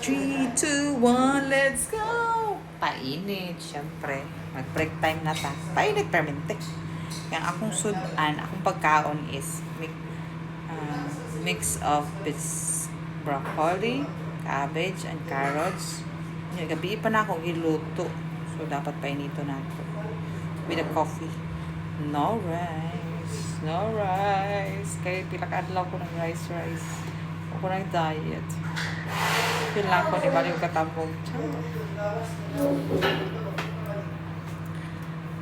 3, 2, 1, let's go! Painit, syempre. Mag-break time na ta. Painit permente. Yang akong sudan, akong pagkaon is mix, uh, mix of bits broccoli, cabbage, and carrots. Yung gabi pa na akong iluto. So, dapat painito na ako. With a coffee. No rice. No rice. Kaya pila ka ko ng rice rice. Ako ng diet. Pila ko ni Baliw katambong.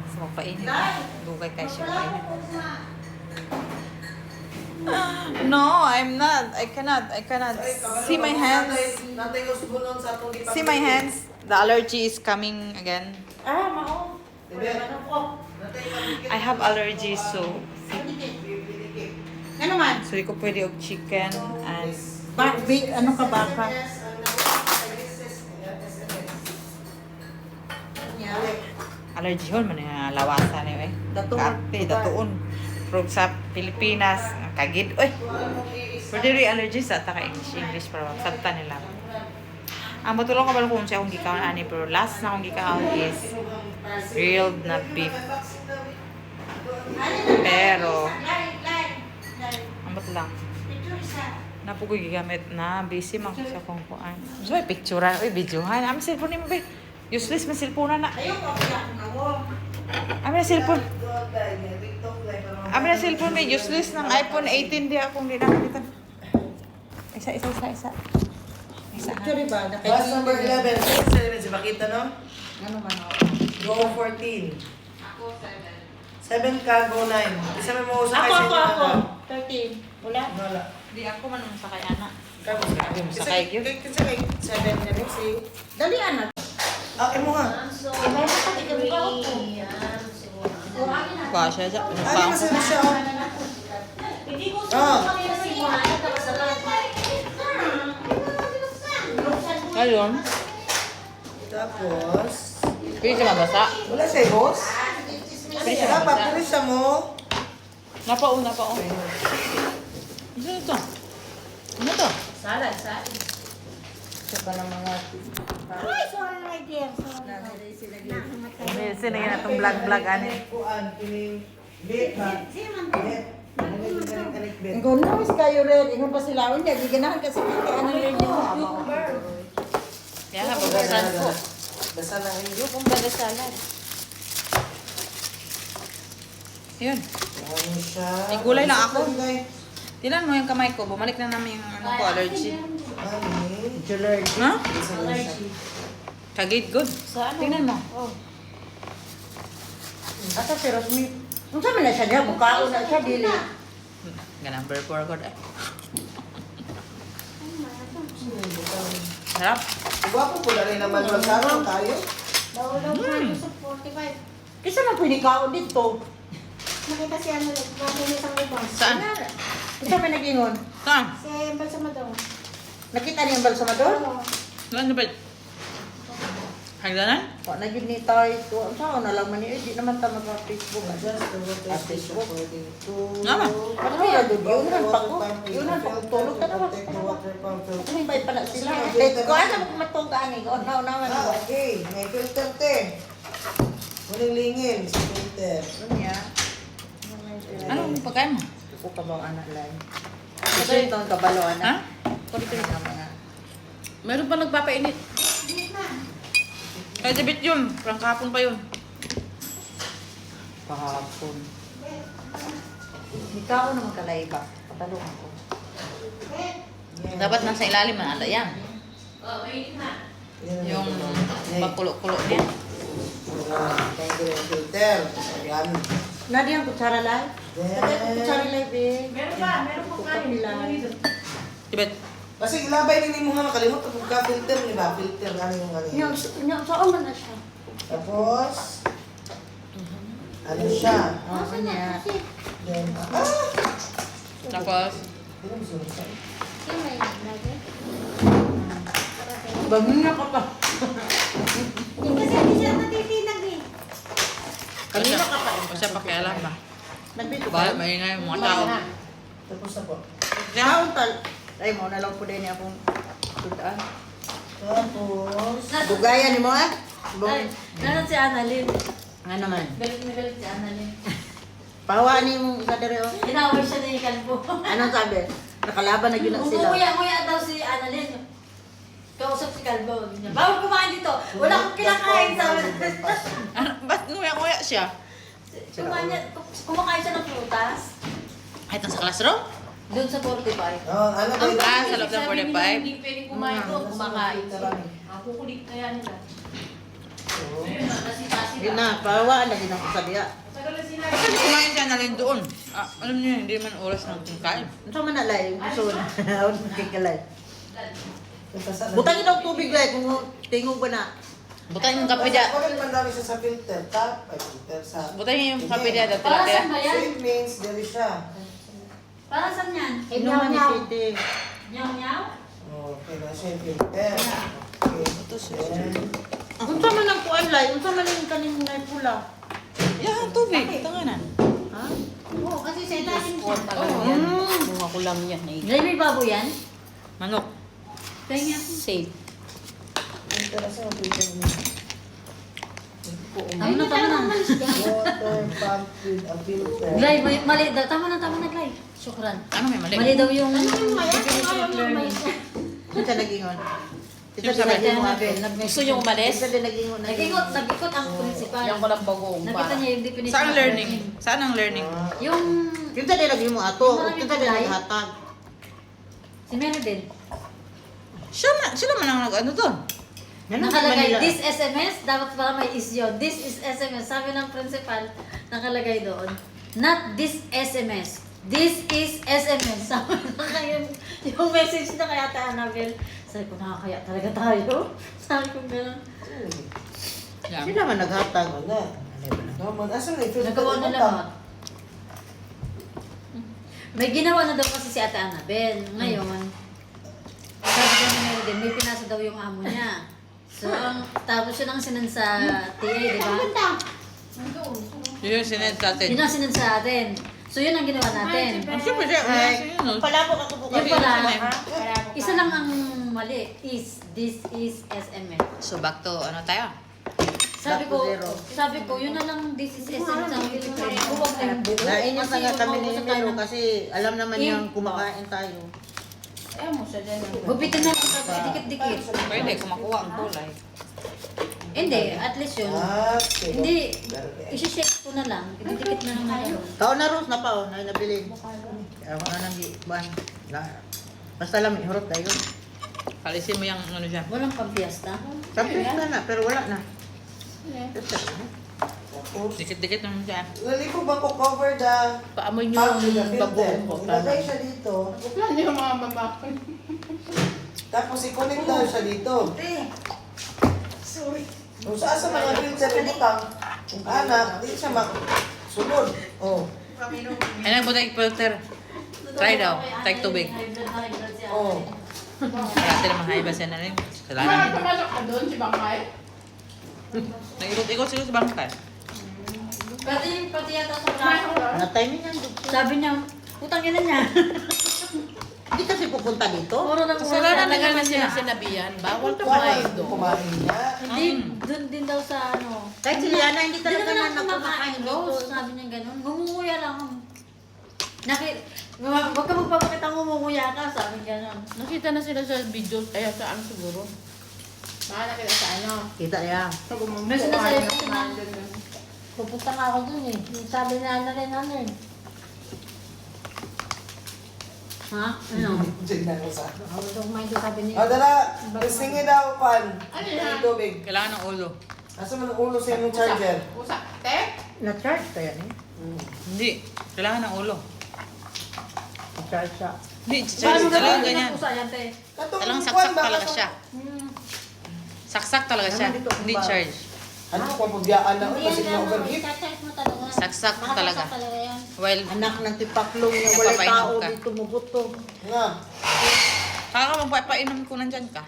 So, magpainit na. Dugay kayo siya painit. No, I'm not. I cannot. I cannot. See my hands. Sa See my hands. The allergy is coming again. Ah, mao. I have allergies, so Ano man? so di ko pwede og chicken and Ba, bi, ano ka baka? Allergy hon man nga lawasan ni eh. Datuon. Karte, datuon. Pero sa Pilipinas, ang kagid, oy. Pero diri allergy sa ta ka English, English pero sabta nila. Ang matulong ko ba kung siya akong gikaon ani pero last na akong gikaon is grilled na beef. Pero ambot lang. Napugoy gigamit na busy man ko sa kung kuan. So ay picturean, oy videohan. Am cellphone nimo ba? Useless man cellphone na. Ayaw ka pala kung ako. Ami na cellphone. Ami na cellphone may useless ng iPhone 18 di akong ginagamitan. Isa, isa, isa, isa. Isa. Picture ba? Bus number 11. Six element si Bakita, no? Ano man ako? Go 14. Ako 7. 7 ka, go 9. Isa may mo sa Ako, ako, ako. 13. Wala? Wala. Di ako man ang sakay ana. Kamu sa Ako sakay yun. Kasi kay 7 na rin si... Dali anak. Ah, imo nga. Ba siya siya. Ano Ano pa? masaya siya, oh? Hindi ko Ah. Ayun. Tapos... Pwede siya mabasa. Wala siya, boss? Pwede siya Dapat, mabasa. tuloy siya mo. Napao, napao. Ano to? Ano to? Salad, salad. Siya pa ng mga... Ay, my dear. Sorry. Sinigyan na itong vlog-vlog ani. Ingon na, is kayo rin. Ingon pa sila. Hindi, di ganahan kasi kaya ano rin yung Kaya nga, babasan ko. Basta na hindi. Yung kumbaga salad. Yun. May gulay lang ako. Tinan mo yung kamay ko. Bumalik na namin yung ano ko, allergy. Juller. Ha? Isa na. Kagid good. Sa ano? Tingnan mo. Oh. Ata si Rosmi. Kung saan na siya niya, mukhaon na siya, dili. Ganang burger good eh. Sarap. Gwapo po na rin naman magkaroon tayo. Bawal daw Mm. sa 45. Kasi man pwede kaon dito. Nakita si ano, nagmamit ang ibang. Saan? Kasi may nag-ingon. Saan? Si Balsamadong. Nakita niya ang balsamador? Oo. Saan ba? Hagdanan? O, naging ni tayo. Ang saan na lang man niya. Di naman tayo mag-Facebook. Just the water station Facebook. for the. Nama? Ano yung doon? Yun ang pako. Yun ang pako. Tulog ka naman. Ano yung pa na sila? Kung ano mo matugaan eh. Kung ano naman. Ah, okay. May filter te. Muling lingin sa filter. Ano niya? Ano ang pagkain mo? Ko ka bang anak lang? Ito yung itong kabalo Ha? anak. Mga. Meron pa nagpapainit. Kaya debit yun. Parang kahapon pa yun. Kahapon. Ikaw naman kalay ba? Patalungan ko. Dapat nasa ilalim na ala yan. Yan Yung Yan. pakulo-kulo niya. Thank you yung filter. Ayan. Nadi ang kutsara Nadi ang kutsara lang, be. Meron pa, meron pa kayo. Debit. Kasi ilabay din mo nga makalimot kapag ka filter, di ba? Filter ano yung yun. Yung, yung saan man na siya. Tapos, ano siya? Oh, ano niya? Then, ah! Tapos. Yung may lagi. Bangun na ka pa. Hindi kasi hindi siya natitinag eh. Kanina ka pa. o siya pakialam ba? Nagbito Ba, maingay yung mga tao. Tapos na po. Siya? Ay, mo na lang po din akong tudaan. Tapos, Bugayan ni mo ah. Bong. Ay, nanon si Annalyn. Nga naman. Galit na galit si Annalyn. Pawa ni mo isa dere oh. Inaway siya ni Kalbo. Anong sabi? Nakalaban na yun na sila. Umuya-muya daw si Annalyn. Kausap si Kalbo. Niya, Bawal kumain dito. Wala akong kinakain sa Ano, ba't nguya-nguya siya? Kumain niya, kumakain siya ng prutas. Ay, ito sa classroom? Doon sa 45. oh, ano ba yun? Ah, sa loob ng Sabi nila, 45? Hindi pwede kumain doon, kumakain. Marami. Ang kukulit kaya nila. Oo. Ayun Hindi na, pawa na din ang isa diya. Tagal na sila. Kasi kumain siya na rin doon. Ah, alam niyo, hindi man oras ng kumakain. Ano sa man na lay? Gusto na. Ano? Punta sa- Butangin daw tubig lay kung tingog ba na. Butang yung kape dyan. Kunin man daw siya sa filter. Tap, ay filter sa... Butang yung kape dyan. Dati Para lang saan ba yan? Sweet means, dali siya. Para saan yan? Inuman ni City. Nyaw-nyaw? Oh, Okay, na siya yung filter. Okay. Then, Unsa man ang kuan lay? Unsa man ang kaning nay pula? Yan, tubig. Tanganan. Ha? Oo, kasi sa ilalim siya. Oo. Mm. Bunga ko lang yan eh. Gravy babo yan? Manok. Kaya Safe. filter na siya, filter niya. Tama na, tama na. Water pump with a filter. Glay, mali, mali. da- Tama na, tama na, Glay. Shukran. Ano may mali? Mali daw yung of learning. Unsa nagingon? Sino Ito sabi? nagingon Kaya Abel. nag- Gusto niyo umalis? Ito din nagingon. Nag-ikot, nag-ikot ang principal. Yan ko lang Nakita niya yung definition Saan of learning? Saan ang learning? Ah, Yung Kinsa din naging mo ato? Yung maraming Kinsa din naghatag? si Meredith. Siya na, sila man ang nag-ano doon. Yan ang Nakalagay, Manila. this SMS, dapat pala may is yun. This is SMS. Sabi ng principal, nakalagay doon, not this SMS. This is SMS. Sabi na yung, yung message na kay Ate Annabel. Sabi ko, nakakaya talaga tayo. Sabi ko gano'n. Yan. Sila man naghatag. Wala. Naman, asan na filter? Nagawa na Ito, lahat. May ginawa na daw kasi si Ate Annabel. Ngayon, sabi daw ni Meredith, may pinasa daw yung amo niya. So, ang, tapos yun ang sinan sa TA, di ba? Yun yung sinend sa atin. Yun ang sinan sa atin. So, yun ang ginawa natin. Ang siyempre siya. Palabok ako bukas. Yun pala, Yun isa lang ang mali. Is, this is SMS. So back to ano tayo? Sabi ko, sabi ko, yun na lang this is SMS. Sabi ko, huwag na yung buo. Nainis Kasi na nga kami ni yung ng- kasi alam naman Eh. niyang kumakain tayo. Ayaw mo siya dyan. Gupitin na lang sabi, dikit-dikit. Pwede, kung makuha ang kulay. Hindi, at least yun. Ah, okay. Hindi, Okay. isi-shake ko na lang. Dikit na lang na yun. Taon na Rose na pa oh, na nabili. Ako na nang ban. Na. Basta lang ihurot tayo. Kalisin mo yung ano siya. Walang pampiesta. Sabi na na pero wala na. Tapos, Dikit-dikit naman siya. Lali ko ba ko cover the Paamoy niyo pump with the yung filter? bagoong ko. Ilagay siya dito. Huwag niyo mga babakon. Tapos i-connect daw siya dito. Sorry. Kung saan sa mga filter ibutang, kung anak, di siya masunod. Oh. Ay, nagbuta yung filter. Try daw. Try tubig. Oh. Kaya naman haiba siya na rin. Salamat. pumasok ka doon, si Bangkay? Nag-ikot-ikot siguro sa bangkay. Pati, pati yata sa braso. ka? Na timing yan. Sabi niya, putang ina niya. Hindi kasi pupunta dito. Puro na puro Kasalanan na naman siya sinabihan. Bawal Bawal kumain doon. kumain niya. Hindi, dun din daw sa ano. Kahit si Liana hindi talaga naman na ako kumakain, nagkumakain Rose. dito. Sabi niya ganun. Ngumunguya lang ako. Nakit, huwag ka magpapakita ngumunguya ka. Sabi niya ganun. Nakita na sila sa video. Ay, saan siguro? Baka nakita sa ano. Kita niya. Sa gumampo. May sinasabi na-. Pupunta nga ako dun eh. Sabi na ano rin ano eh. Ha? Ano? Diyan na ako sa... Ako daw kumain doon sabi niya. Oh, dala, lisingi daw, pan. Ano? Yung tubig. Kailangan ng ulo. Asa man ang ulo sa inyong charger? Usa. Te? Na-charge ka yan eh. Hindi. Kailangan ng ulo. Na-charge siya. Hindi, Paano charge na talaga lang ganyan. pusa yan, te? Katong Talagang kwan saksak talaga siya. Hmm. Saksak talaga siya. Hindi charge. Ano kung pabiyaan na? Uy, kasi yan, na-overheat. i-check mo talaga. Saksak talaga. Nakasaksak talaga yan. While, Anak ng tipaklong na wala Napapainom tao ka. dito mubuto. Nga. kaka magpapainom ko nandyan ka.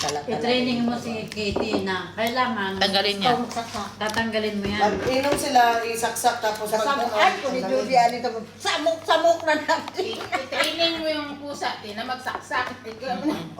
Talaga. I-training mo si Katie na kailangan Tanggalin niya. tatanggalin mo yan. Mag-inom sila, isaksak, tapos Kasamok pag- ay ko ni Judy ani to. Samok-samok na natin. I-training mo yung pusa. Di na magsaksak. Ikaw